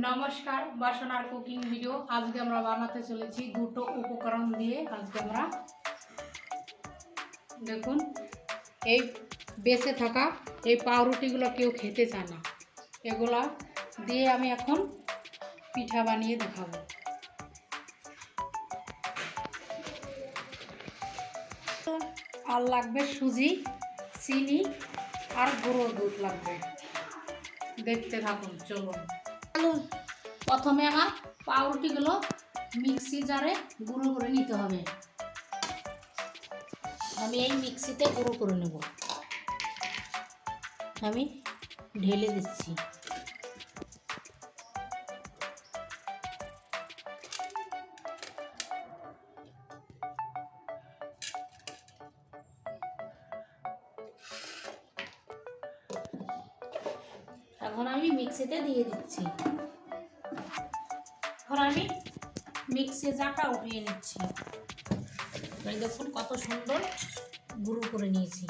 নমস্কার, বাসনার cooking video আজকে আমরা বানাতে চলেছি দুটো উপকরণ দিয়ে। আজকে আমরা দেখুন, এই বেঁচে থাকা এই পাউরুটিগুলো কেউ খেতে চায় না। এগুলা দিয়ে আমি এখন পিঠা বানিয়ে দেখাবো। আর লাগবে সুজি, চিনি আর গুঁড়ো দুধ লাগবে। দেখতে থাকুন, চলুন। প্রথমে আমার পাউরুটিগুলো মিক্সি জারে গুঁড়ো করে নিতে হবে। আমি এই মিক্সিতে গুঁড়ো করে নেব। আমি ঢেলে দিচ্ছি। এখন আমি মিক্সিতে দিয়ে দিচ্ছি। এখন আমি মিক্সি জাটা উঠিয়ে নিচ্ছি। দেখুন কত সুন্দর গুঁড়ো করে নিয়েছি।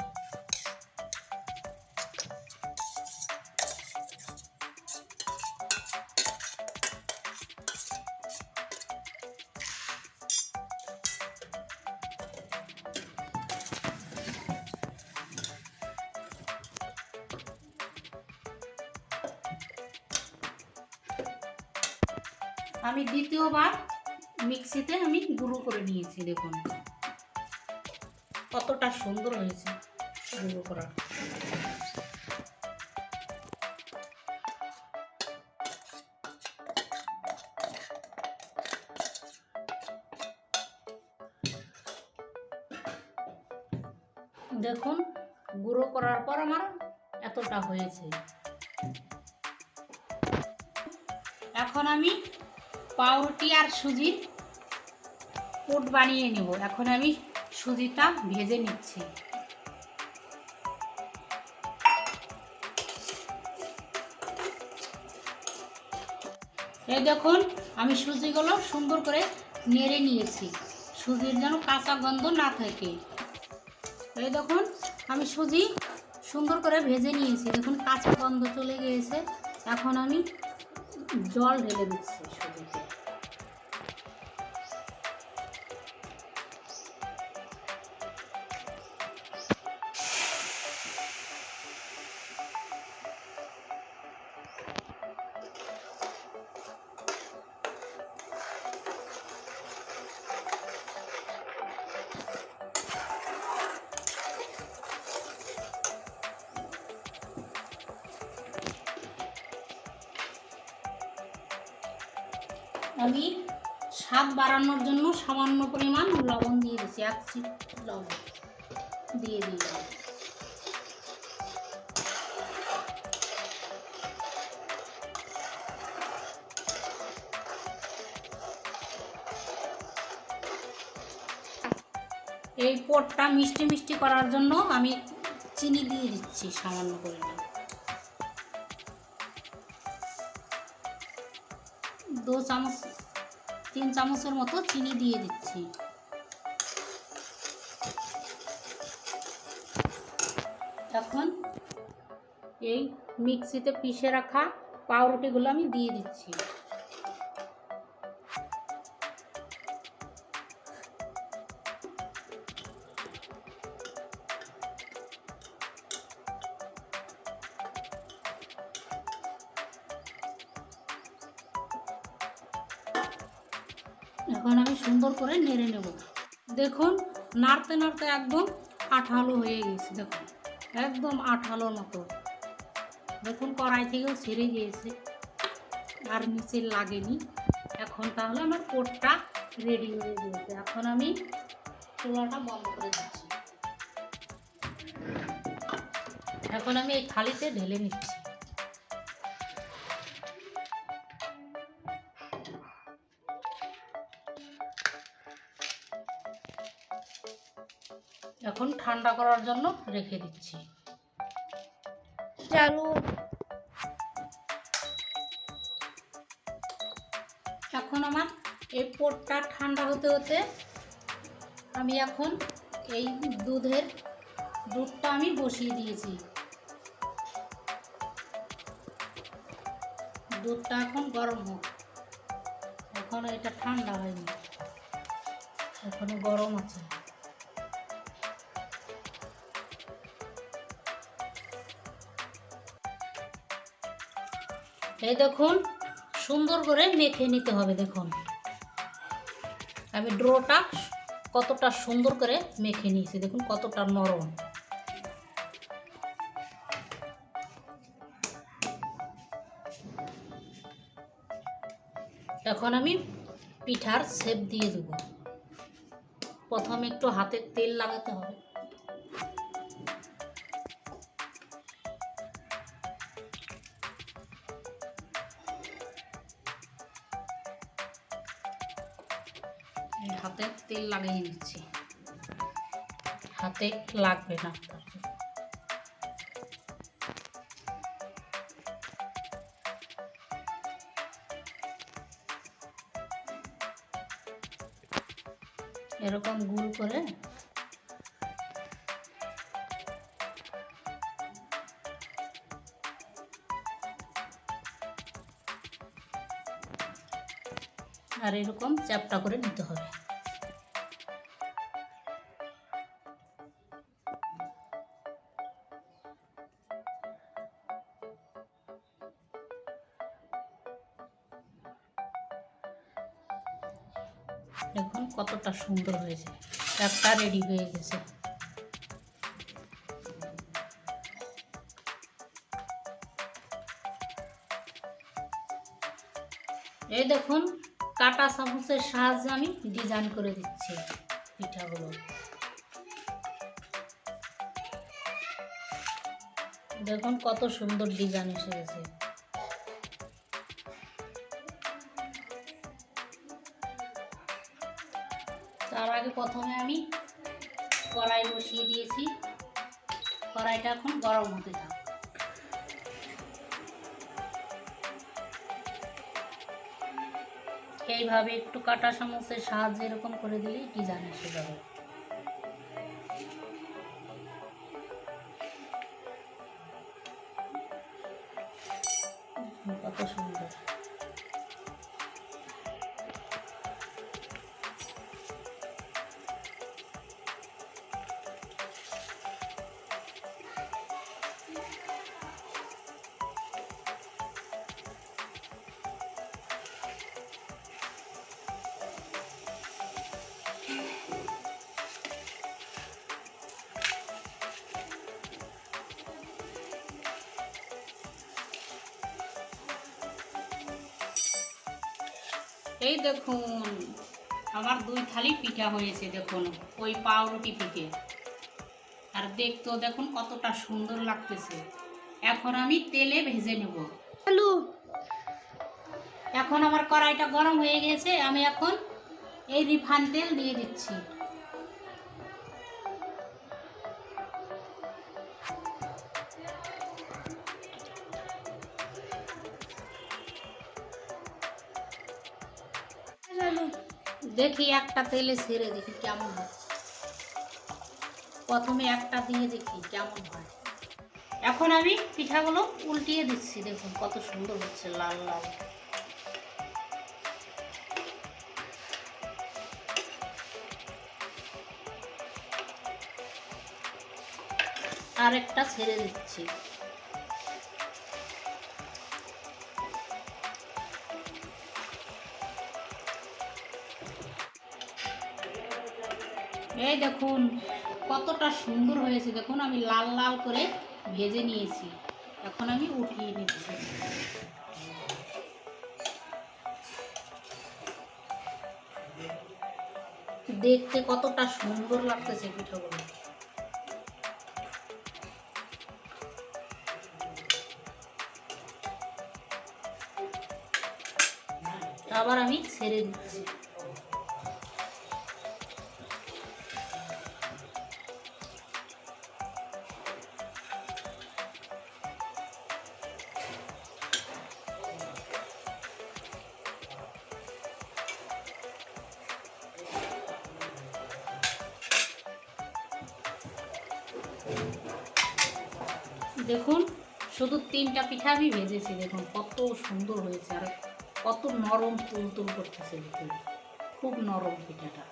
আমি দ্বিতীয়বার মিক্সিতে আমি গুঁড়ো করে নিয়েছি, দেখুন। কতটা সুন্দর হয়েছে গুঁড়ো করা। দেখুন, গুঁড়ো করার পর আমার এতটা হয়েছে। এখন আমি পাউরুটি আর সুজির পুট বানিয়ে নেব। এখন আমি সুজিটা ভেজে নিচ্ছি। এই দেখুন, আমি সুজিগুলো সুন্দর করে নেড়ে নিয়েছি। সুজির যেন কাঁচা গন্ধ না থাকে। এই দেখুন, আমি সুজি সুন্দর করে ভেজে নিয়েছি। দেখুন, কাঁচা গন্ধ চলে গিয়েছে। এখন আমি জল ঢেলে দিচ্ছি সুজিতে আমি স্বাদ বাড়ানোর জন্য সামান্য পরিমাণ লবণ দিয়ে দিচ্ছি এক চিপ লবণ দিয়ে দিলাম। এই পোটটা মিষ্টি মিষ্টি করার জন্য আমি চিনি দিয়ে দিচ্ছি সামান্য পরিমাণ। দু চামচ, তিন চামচের মতো চিনি দিয়ে দিচ্ছি। এখন এই মিক্সিতে পিষে রাখা পাউরুটিগুলো আমি দিয়ে দিচ্ছি। এখন আমি সুন্দর করে নেড়ে নেব। দেখুন, নাড়তে নাড়তে একদম আঠালো হয়ে গেছে, দেখুন। একদম আঠালো মতো। দেখুন, কড়াই থেকেও ছেড়ে গিয়েছে, আর নিচে লাগেনি। এখন তাহলে আমার কোটটা রেডি হয়ে গিয়েছে। এখন আমি চুলাটা বন্ধ করে দিচ্ছি। এখন আমি এই থালিতে ঢেলে নিচ্ছি। এখন ঠান্ডা করার জন্য রেখে দিচ্ছি। চালু। এখন আমার এই পোটটা ঠান্ডা হতে হতে আমি এখন এই দুধের দুধটা আমি বসিয়ে দিয়েছি। দুধটা এখন গরম হোক। এখন এটা ঠান্ডা হয়নি। এখনও গরম আছে। এই দেখুন, সুন্দর করে মেখে নিতে হবে, দেখুন। আমি ড্রোটা কতটা সুন্দর করে মেখে নিয়েছি, দেখুন কতটা নরম। এখন আমি পিঠার শেপ দিয়ে দেব। প্রথমে একটু হাতে তেল লাগাতে হবে। তেল লাগিয়ে নিচ্ছি হাতে লাগবে না। এরকম গুল করে আর এরকম চ্যাপটা করে নিতে হবে। দেখুন কতটা সুন্দর হয়েছে। একটা রেডি হয়ে গেছে। এই দেখুন, কাটা চামচের সাহায্যে আমি ডিজাইন করে দিচ্ছি পিঠাগুলো। দেখুন কত সুন্দর ডিজাইন এসে গেছে। তার আগে প্রথমে আমি কড়াই বসিয়ে দিয়েছি। কড়াইটা এখন গরম হতে থাক। এইভাবে একটু কাটা চামচের সাহায্যে এরকম করে দিলে ডিজাইন এসে যাবে এই দেখুন আমার দুই থালি পিঠা হয়েছে দেখুন ওই পাউরুটি পিঠে। আর দেখতেও দেখুন কতটা সুন্দর লাগতেছে। এখন আমি তেলে ভেজে নেব। আলু। এখন আমার কড়াইটা গরম হয়ে গেছে আমি এখন এই রিফান তেল দিয়ে দিচ্ছি। দেখি একটা তেলে ছেড়ে দেখি কেমন হয়। প্রথমে একটা দিয়ে দেখি কেমন হয়। এখন আমি পিঠাগুলো উল্টিয়ে দিচ্ছি, দেখুন কত সুন্দর হচ্ছে লাল লাল। আর একটা ছেড়ে দিচ্ছি। এই দেখুন, কতটা সুন্দর হয়েছে। দেখুন, আমি লাল লাল করে ভেজে নিয়েছি। এখন আমি উঠিয়ে নিচ্ছি। দেখতে কতটা সুন্দর লাগতেছে পিঠাগুলো। আবার আমি ছেড়ে দিচ্ছি। দেখুন, শুধু তিনটা পিঠা আমি ভেজেছি, দেখুন কত সুন্দর হয়েছে আর কত নরম তুল তুল করতেছে দেখুন, খুব নরম পিঠাটা।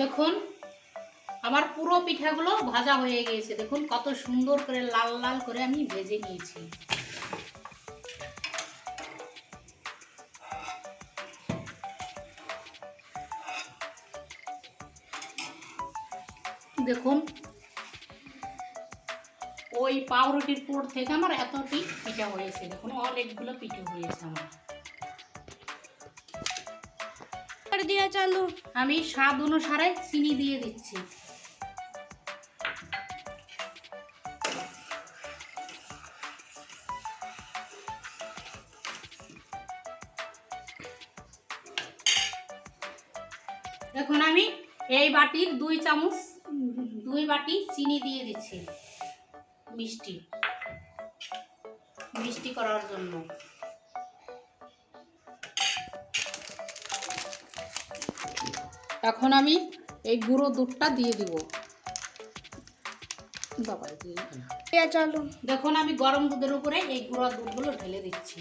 দেখুন, আমার পুরো পিঠাগুলো ভাজা হয়ে গিয়েছে, দেখুন কত সুন্দর করে লাল লাল করে আমি ভেজে নিয়েছি। দেখুন। ওই পাউরুটির পুর থেকে আমার এতটি পিঠা হয়েছে। দেখুন অনেকগুলো পিঠে হয়েছে আমার। দিয়া চালু। আমি স্বাদ অনুসারে চিনি দিয়ে দিচ্ছি। দেখুন আমি এই বাটির দুই চামচ বাটি চিনি দিয়ে দিচ্ছি মিষ্টি মিষ্টি করার জন্য। এখন আমি এই গুঁড়ো দুধটা দিয়ে দিব। দিয়া দেখুন আমি গরম দুধের উপরে এই গুঁড়ো দুধগুলো ঢেলে দিচ্ছি।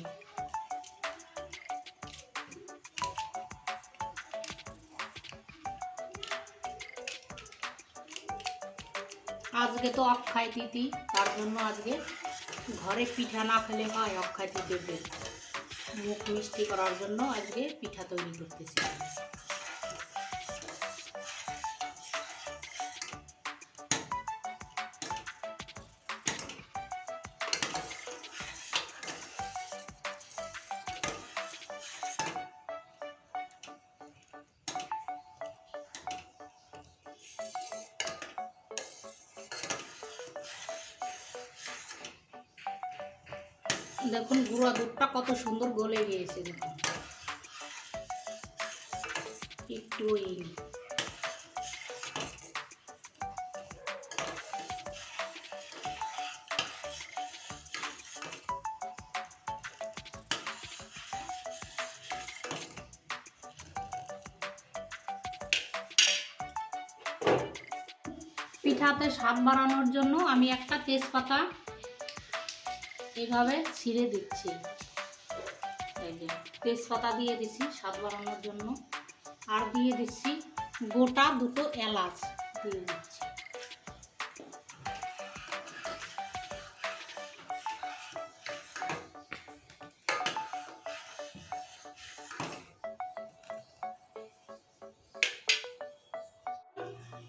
তো অক্ষয় তিথি, তার জন্য আজকে ঘরে পিঠা না খেলে হয় অক্ষয় তিথিতে। মুখ মিষ্টি করার জন্য আজকে পিঠা তৈরি করতেছি। কত সুন্দর গলে গিয়েছে একটু পিঠাতে স্বাদ বাড়ানোর জন্য আমি একটা তেজপাতা এভাবে ছিঁড়ে দিচ্ছি। এই তেজপাতা দিয়ে দিচ্ছি স্বাদ বাড়ানোর জন্য। আর দিয়ে দিচ্ছি গোটা দুটো এলাচ দিয়ে দিচ্ছি।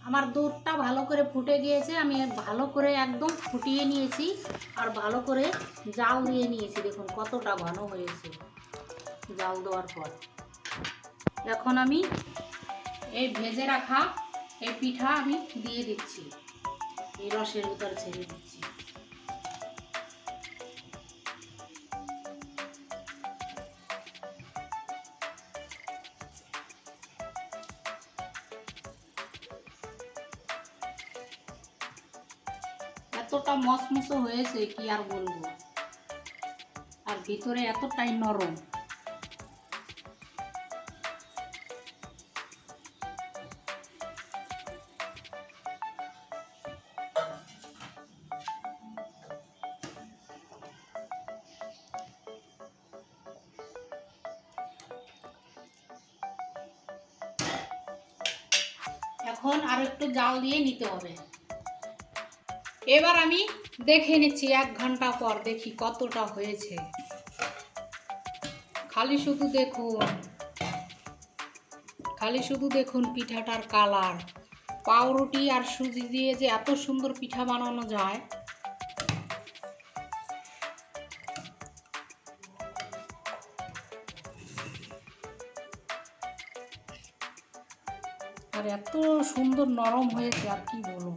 আমার দুধটা ভালো করে ফুটে গিয়েছে, আমি ভালো করে একদম ফুটিয়ে নিয়েছি, আর ভালো করে জাল দিয়ে নিয়েছি, দেখুন কতটা ঘন হয়েছে। জাল দেওয়ার পর। এখন আমি এই ভেজে রাখা এই পিঠা আমি দিয়ে দিচ্ছি। এই রসের ভিতর ছেড়ে দিচ্ছি। এতটা মসমসো হয়েছে কি আর বলব? আর ভিতরে এতটাই নরম। এখন আর একটু জাল দিয়ে নিতে হবে। এবার আমি দেখে নিচ্ছি এক ঘণ্টা পর দেখি কতটা হয়েছে। খালি শুধু দেখুন। খালি শুধু দেখুন পিঠাটার কালার পাউরুটি আর সুজি দিয়ে যে এত সুন্দর পিঠা বানানো যায়। এত সুন্দর নরম হয়েছে আর কি বলব।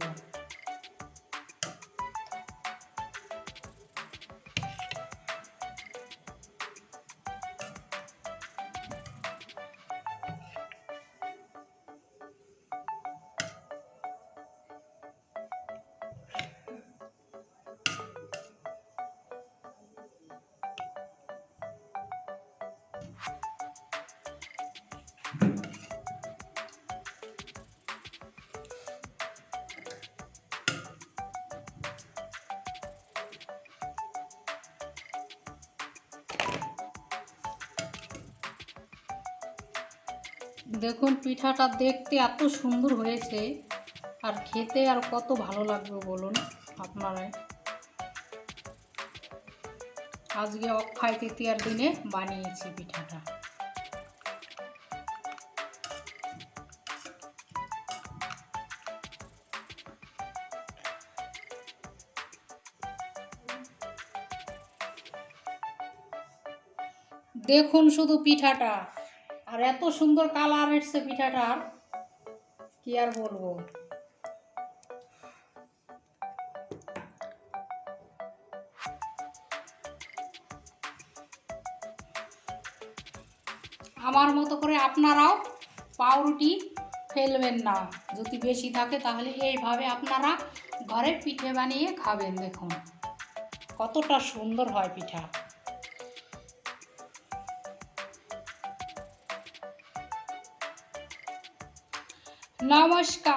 দেখুন, পিঠাটা দেখতে এত সুন্দর হয়েছে। আর খেতে আর কত ভালো লাগবে বলুন আপনারাই আজকে অক্ষয় তৃতীয়ার দিনে বানিয়েছি পিঠাটা। দেখুন শুধু পিঠাটা। আর এত সুন্দর কালার এসছে পিঠাটার, কি আর বলব? আমার মতো করে আপনারাও পাউরুটি ফেলবেন না। যদি বেশি থাকে তাহলে এইভাবে আপনারা ঘরে পিঠে বানিয়ে খাবেন, দেখুন। কতটা সুন্দর হয় পিঠা। নমস্কার।